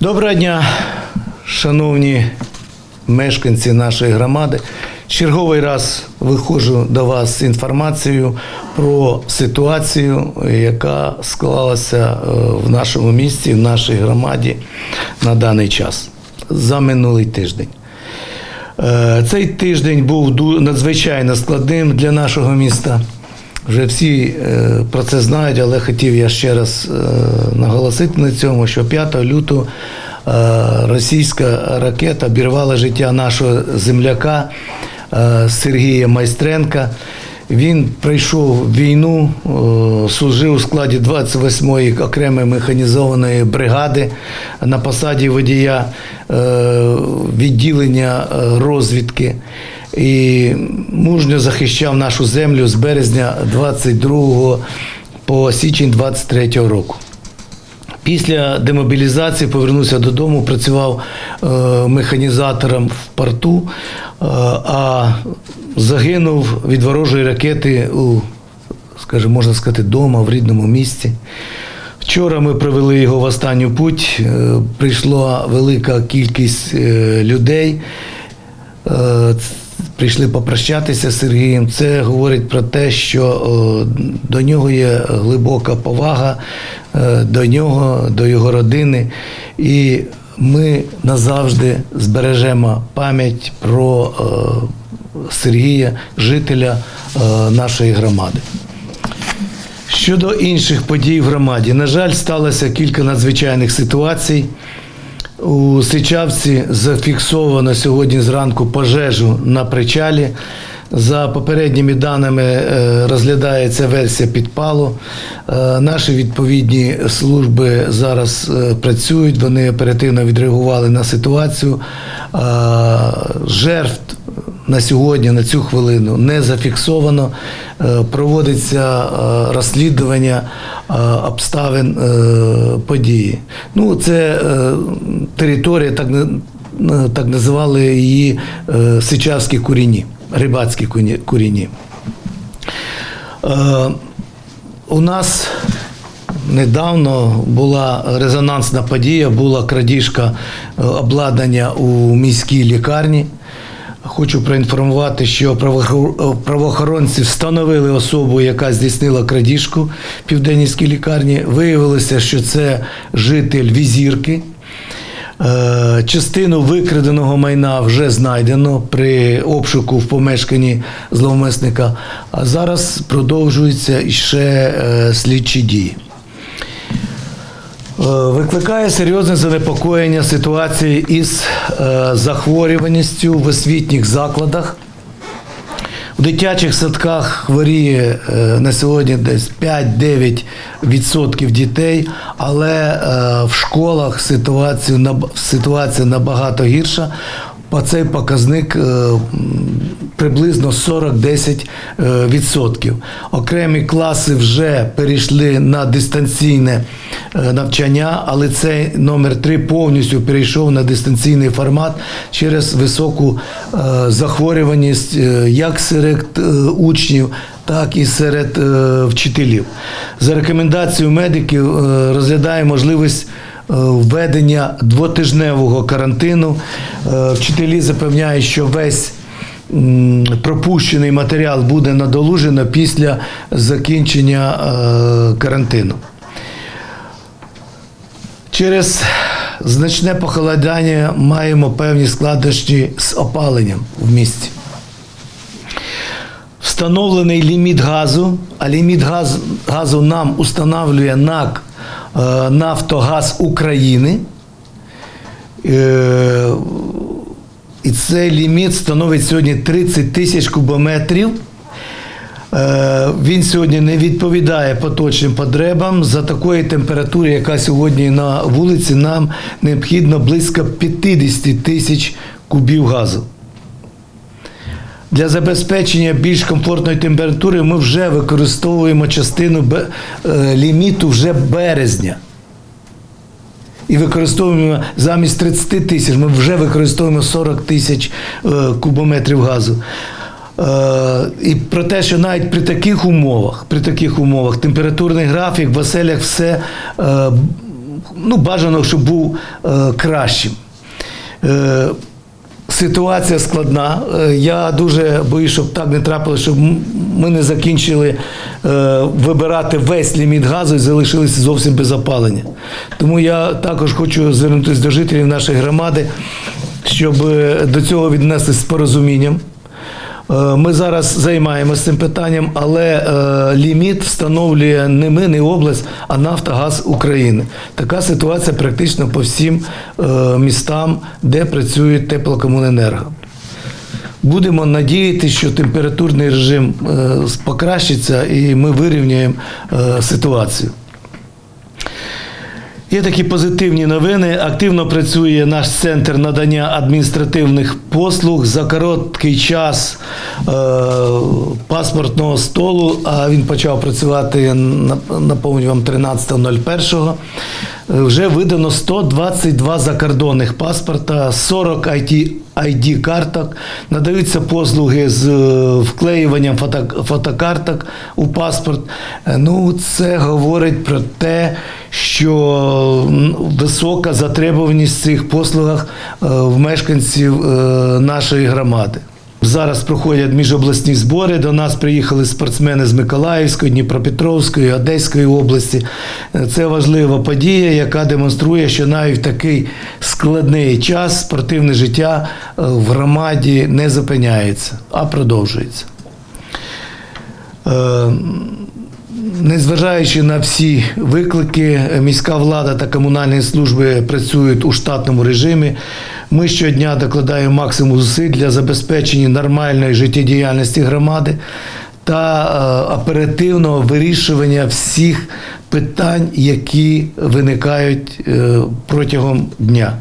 Доброго дня, шановні мешканці нашої громади. Черговий раз виходжу до вас з інформацією про ситуацію, яка склалася е, в нашому місті, в нашій громаді на даний час за минулий тиждень. Е, Цей тиждень був надзвичайно складним для нашого міста. Вже всі е, про це знають, але хотів я ще раз е, наголосити на цьому, що 5 лютого е, російська ракета обірвала життя нашого земляка Сергія Майстренка. Він пройшов війну, служив у складі 28-ї окремої механізованої бригади на посаді водія відділення розвідки і мужньо захищав нашу землю з березня 22 по січень 23 року. Після демобілізації повернувся додому, працював е, механізатором в порту, е, а загинув від ворожої ракети у, скажімо, можна сказати, вдома, в рідному місті. Вчора ми провели його в останню путь. Е, Прийшла велика кількість е, людей. Е, Прийшли попрощатися з Сергієм. Це говорить про те, що до нього є глибока повага, е, до нього, до його родини. І ми назавжди збережемо пам'ять про Сергія, жителя нашої громади. Щодо інших подій в громаді, на жаль, сталося кілька надзвичайних ситуацій. У Сичавці зафіксовано сьогодні зранку пожежу на причалі. За попередніми даними е, розглядається версія підпалу. Е, Наші відповідні служби зараз е, працюють, вони оперативно відреагували на ситуацію. Жертв на сьогодні, на цю хвилину, не зафіксовано. Е, Проводиться е, розслідування е, обставин події. Ну, це територія, так, так називали її Сичавські куріні, рибацькі куріні. У нас недавно була резонансна подія, була крадіжка обладнання у міській лікарні. Хочу проінформувати, що правоохор- правоохоронці встановили особу, яка здійснила крадіжку в південній лікарні. Виявилося, що це житель візірки. Е, Частину викраденого майна вже знайдено при обшуку в помешканні зловмисника, а зараз продовжуються ще е, слідчі дії. Е, Викликає серйозне занепокоєння ситуації із е, захворюваністю в освітніх закладах. У дитячих садках хворіє е, на сьогодні десь 5-9% дітей, але в школах ситуація набагато гірша. По цей показник е, приблизно 40-10 е, відсотків. Окремі класи вже перейшли на дистанційне е, навчання, але цей номер 3 повністю перейшов на дистанційний формат через високу захворюваність як серед учнів, так і серед е, вчителів. За рекомендацією медиків е, розглядає можливість введення двотижневого карантину. Е, Вчителі запевняють, що весь пропущений матеріал буде надолужено після закінчення е, карантину. Через значне похолодання маємо певні складнощі з опаленням в місті. Встановлений ліміт газу, а ліміт газ, газу нам установлює НАК е, Нафтогаз України. Е, і цей ліміт становить сьогодні 30 тисяч кубометрів. Е, Він сьогодні не відповідає поточним потребам. За такої температури, яка сьогодні на вулиці, нам необхідно близько 50 тисяч кубів газу. Для забезпечення більш комфортної температури ми вже використовуємо частину е, ліміту вже березня. І використовуємо замість 30 тисяч, ми вже використовуємо 40 тисяч е, кубометрів газу. Е, і про те, що навіть при таких умовах, при таких умовах температурний графік в оселях все ну, бажано, щоб був кращим. Ситуація складна. Е, Я дуже боюсь, щоб так не трапилося, щоб ми не закінчили е, вибирати весь ліміт газу і залишилися зовсім без опалення. Тому я також хочу звернутися до жителів нашої громади, щоб е, до цього віднеслися з порозумінням. Е, Ми зараз займаємося цим питанням, але е, ліміт встановлює не ми, не область, а Нафтогаз України. Така ситуація практично по всім е, містам, де працює теплокомуненерго. Будемо надіятися, що температурний режим покращиться і ми вирівняємо ситуацію. Є такі позитивні новини. Активно працює наш центр надання адміністративних послуг за короткий час е, паспортного столу. А він почав працювати нап- напомню вам 13.01. Е, Вже видано 122 закордонних паспорта, 40 IT, ID карток, надаються послуги з е, вклеюванням фото, фотокарток у паспорт. Е, Ну, це говорить про те, що висока затребуваність в цих послугах в мешканців нашої громади. Зараз проходять міжобласні збори. До нас приїхали спортсмени з Миколаївської, Дніпропетровської, Одеської області. Е, Це важлива подія, яка демонструє, що навіть в такий складний час спортивне життя е, в громаді не зупиняється, а продовжується. Незважаючи на всі виклики, міська влада та комунальні служби працюють у штатному режимі. Ми щодня докладаємо максимум зусиль для забезпечення нормальної життєдіяльності громади та е, оперативного вирішування всіх питань, які виникають е, протягом дня.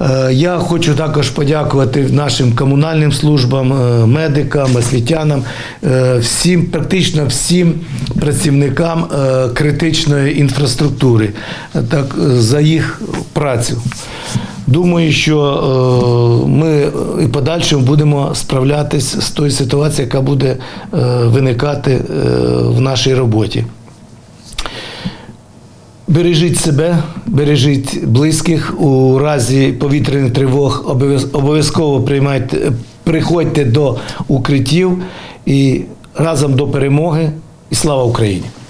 Е, Я хочу також подякувати нашим комунальним службам, е, медикам, освітянам, е, всім, практично всім працівникам критичної інфраструктури так, за їх працю. Думаю, що ми і подальшому будемо справлятись з тою ситуацією, яка буде виникати в нашій роботі. Бережіть себе, бережіть близьких. У разі повітряних тривог обов'яз- обов'язково приймайте, приходьте до укриттів і разом до перемоги. І слава Україні!